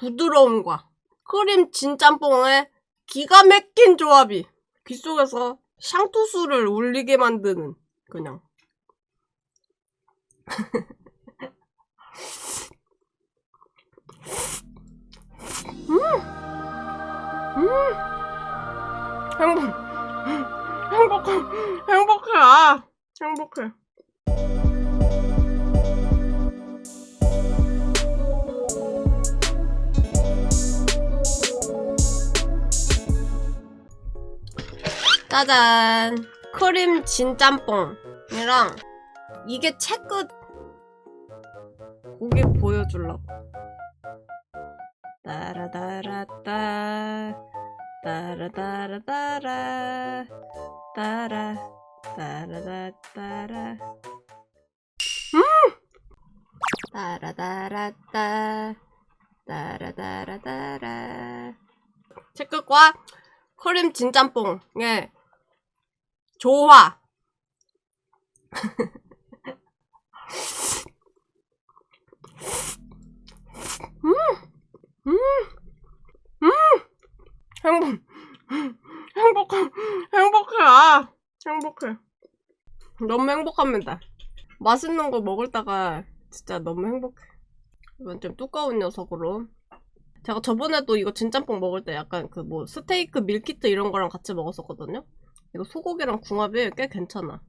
부드러움과 크림 진짬뽕의 기가 막힌 조합이 귓속에서 샹투수를 울리게 만드는 그냥. 음, 음, 행복, 행복해, 행복해, 아, 행복해. 짜잔. 크림 진짬뽕이랑 이게 채끝 고기 보여주려고. 따라따라따 따라따라따라 따라 따라따따라. 음! 따라따라따 따라따라따라. 채끝과 크림 진짬뽕의 조화. 음, 음, 음, 행복, 행복해, 행복해, 아, 행복해. 너무 행복합니다. 맛있는 거 먹을다가 진짜 너무 행복해. 이건 좀 두꺼운 녀석으로. 제가 저번에도 이거 진짬뽕 먹을 때 약간 그 뭐 스테이크 밀키트 이런 거랑 같이 먹었었거든요. 이거 소고기랑 궁합이 꽤 괜찮아.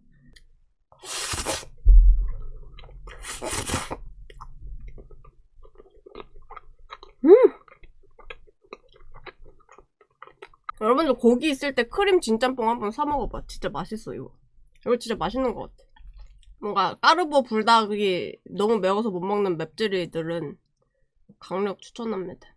음! 여러분들 고기 있을 때 크림 진짬뽕 한번 사 먹어봐. 진짜 맛있어 이거. 이거 진짜 맛있는 것 같아. 뭔가 까르보 불닭이 너무 매워서 못 먹는 맵찔이들은 강력 추천합니다.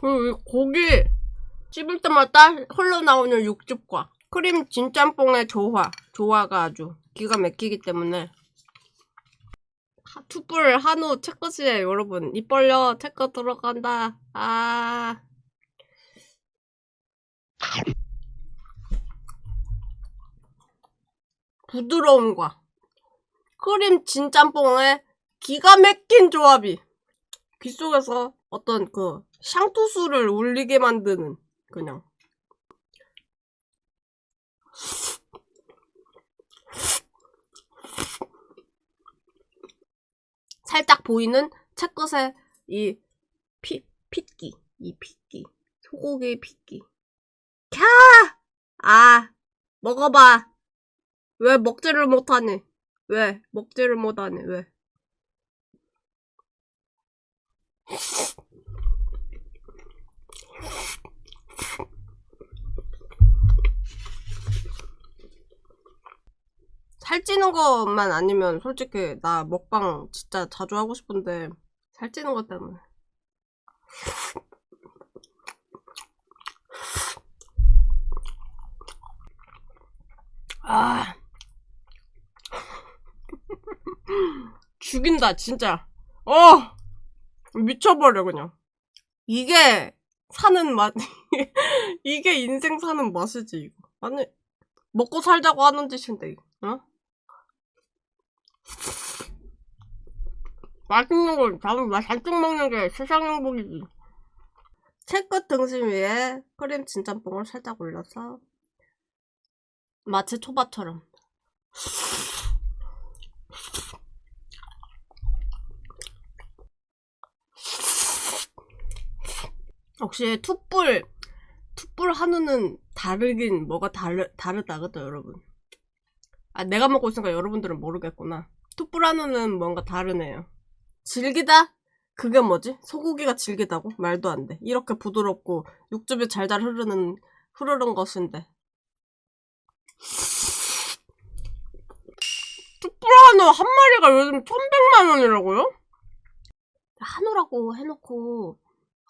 그리고 이 고기 씹을 때마다 흘러나오는 육즙과 크림 진짬뽕의 조화, 조화가 아주 기가 막히기 때문에 하- 투뿔 한우 채끝이에요 여러분 입 벌려 채끝 들어간다. 아. 부드러움과 크림 진짬뽕의 기가 막힌 조합이 귓속에서 어떤 그 샹투수를 울리게 만드는 그냥. 살짝 보이는 채끝의 이 피, 핏기 이 핏기 소고기 핏기. 캬! 아 먹어봐. 왜 먹지를 못하니? 왜 먹지를 못하니? 왜 살찌는 것만 아니면 솔직히 나 먹방 진짜 자주 하고 싶은데 살찌는 것 때문에. 아. 죽인다 진짜. 어 미쳐버려 그냥 이게 사는 맛 이게 인생 사는 맛이지 이거 아니 먹고 살자고 하는 짓인데 이거 어? 맛있는 걸 잡으면 잔뜩 먹는 게 세상 행복이지. 채끝 등심 위에 크림 진짬뽕을 살짝 올려서 마치 초밥처럼. 역시 툭불 툭불 한우는 다르긴 뭐가 다르, 다르다 그죠 여러분 아 내가 먹고 있으니까 여러분들은 모르겠구나 툭불 한우는 뭔가 다르네요 질기다? 그게 뭐지? 소고기가 질기다고? 말도 안 돼. 이렇게 부드럽고 육즙이 잘잘 흐르는 흐르는 것인데. 툭불 한우 한 마리가 요즘 1100만 원이라고요? 한우라고 해놓고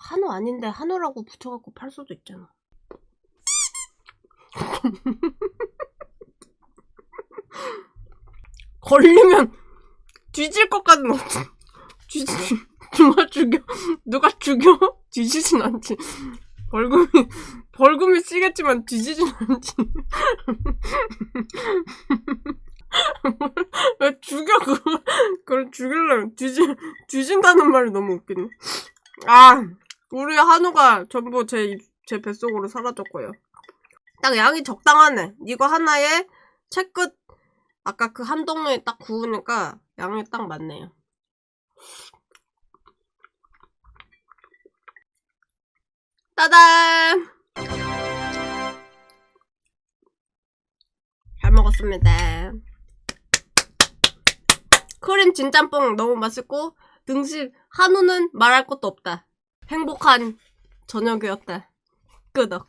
한우 아닌데 한우라고 붙여갖고 팔 수도 있잖아. 걸리면 뒤질 것까지는 없지. 뒤지, 누가 죽여? 누가 죽여? 뒤지진 않지. 벌금이, 벌금이 쓰겠지만 뒤지진 않지. 왜 죽여 그걸 죽이려면 뒤진 뒤진다는 말이 너무 웃기네. 아 우리 한우가 전부 제 입- 제 뱃속으로 사라졌고요. 딱 양이 적당하네. 이거 하나에 채 끝 아까 그한 동에 딱 구우니까 양이 딱 맞네요. 따단! 잘 먹었습니다. 크림 진짬뽕 너무 맛있고 등심 한우는 말할 것도 없다. 행복한 저녁이었다. 끄덕.